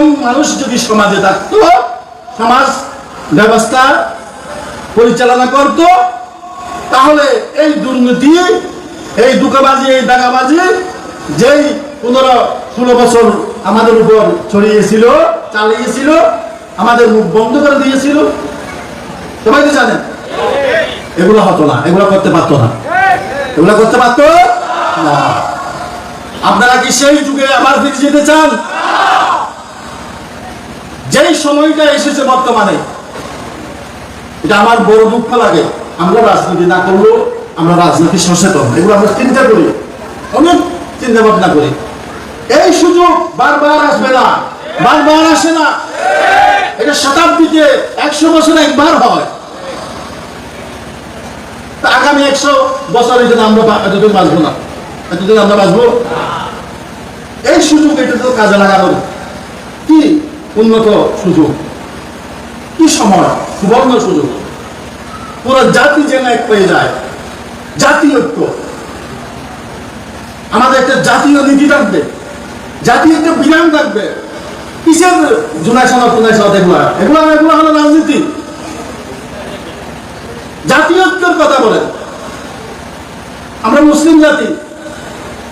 এরকম মানুষ যদি সমাজে থাকতো, সমাজ ব্যবস্থা পরিচালনা করত, তাহলে এই দুর্নীতি, এই দুকাবাজি, এই দাগাবাজি যেই পনেরো ষোলো বছর আমাদের উপর ছড়িয়েছিল, চালিয়েছিল, আমাদের মুখ বন্ধ করে দিয়েছিল। সবাই তো জানেন? এগুলো হতো না, এগুলো করতে পারতো না। এগুলো করতে পারতো না। আপনারা কি সেই যুগে আবার ফিরে যেতে চান? যেই সময়টা এসেছে বর্তমানে, এটা আমার বড় দুঃখ লাগে। আমরা রাজনীতি না করলেও আমরা রাজনীতি সচেতন। এগুলো আমরা চিন্তা করি। অনেক চিন্তা ভাবনা করি। এই সুযোগ বারবার আসবে না। বারবার আসে না। এটা শতাব্দীতে একশো বছর একবার হয়। আগামী একশো বছরের জন্য আমরা এতদিন বাঁচবো না। এতদিন আমরা বাঁচবো? এই সুযোগ এটা তো কাজে লাগানো কি? উন্নত সুযোগ। কি সময়? সুবর্ণ সুযোগ। পুরো জাতি যেন এক পেয়ে যায়। জাতীয় ঐক্য আমাদের একটা জাতীয় নীতি থাকবে। জাতীয় একটা বিধান থাকবে। কিসের জুনাই সনদ টুনাই সনদ এগুলা এগুলা এগুলো হলো রাজনীতি। জাতীয় ঐক্যের কথা বলেন। আমরা মুসলিম জাতি।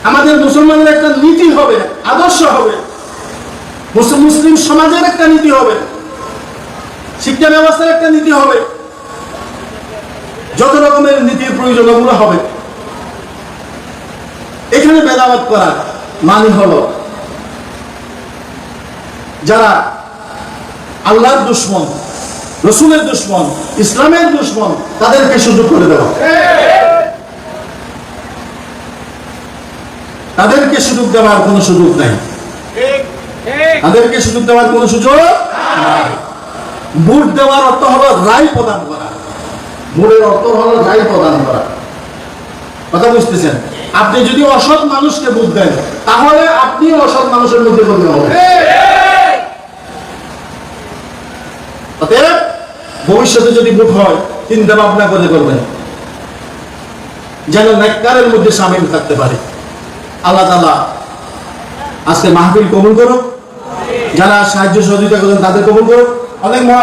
আমাদের মুসলমানের একটা নীতি হবে, আদর্শ হবে। মুসলিম সমাজের একটা নীতি হবে। শিক্ষা ব্যবস্থার একটা নীতি হবে। যত রকমের নীতির প্রয়োজন ওগুলো হবে। এখানে ভেদাভেদ করা মানে হলো, যারা আল্লাহর দুশ্মন, রসুলের দুশ্মন, ইসলামের দুশ্মন, তাদেরকে সুযোগ করে দেওয়া। তাদেরকে সুযোগ দেওয়ার কোনো সুযোগ নাই। তাদেরকে সুযোগ দেওয়ার কোনো সুযোগ ভোট দেওয়ার অর্থ হলো রায় প্রদান করা। ভোটের অর্থ হলো রায় প্রদান করা। কথা বুঝতেছেন? আপনি যদি অসৎ মানুষকে ভোট দেন, তাহলে আপনি অসৎ মানুষের মধ্যে পরিণত হবেন অতএব ভবিষ্যতে যদি ভোট হয়, চিন্তা ভাবনা করে করবেন। যেন নেককারের মধ্যে সামিল থাকতে পারে। আল্লাহ তালা আজকে মাহফিল কবুল করুক। যারা সাহায্য সহযোগিতা করেন তাদের কবুল করুন। অনেক মহা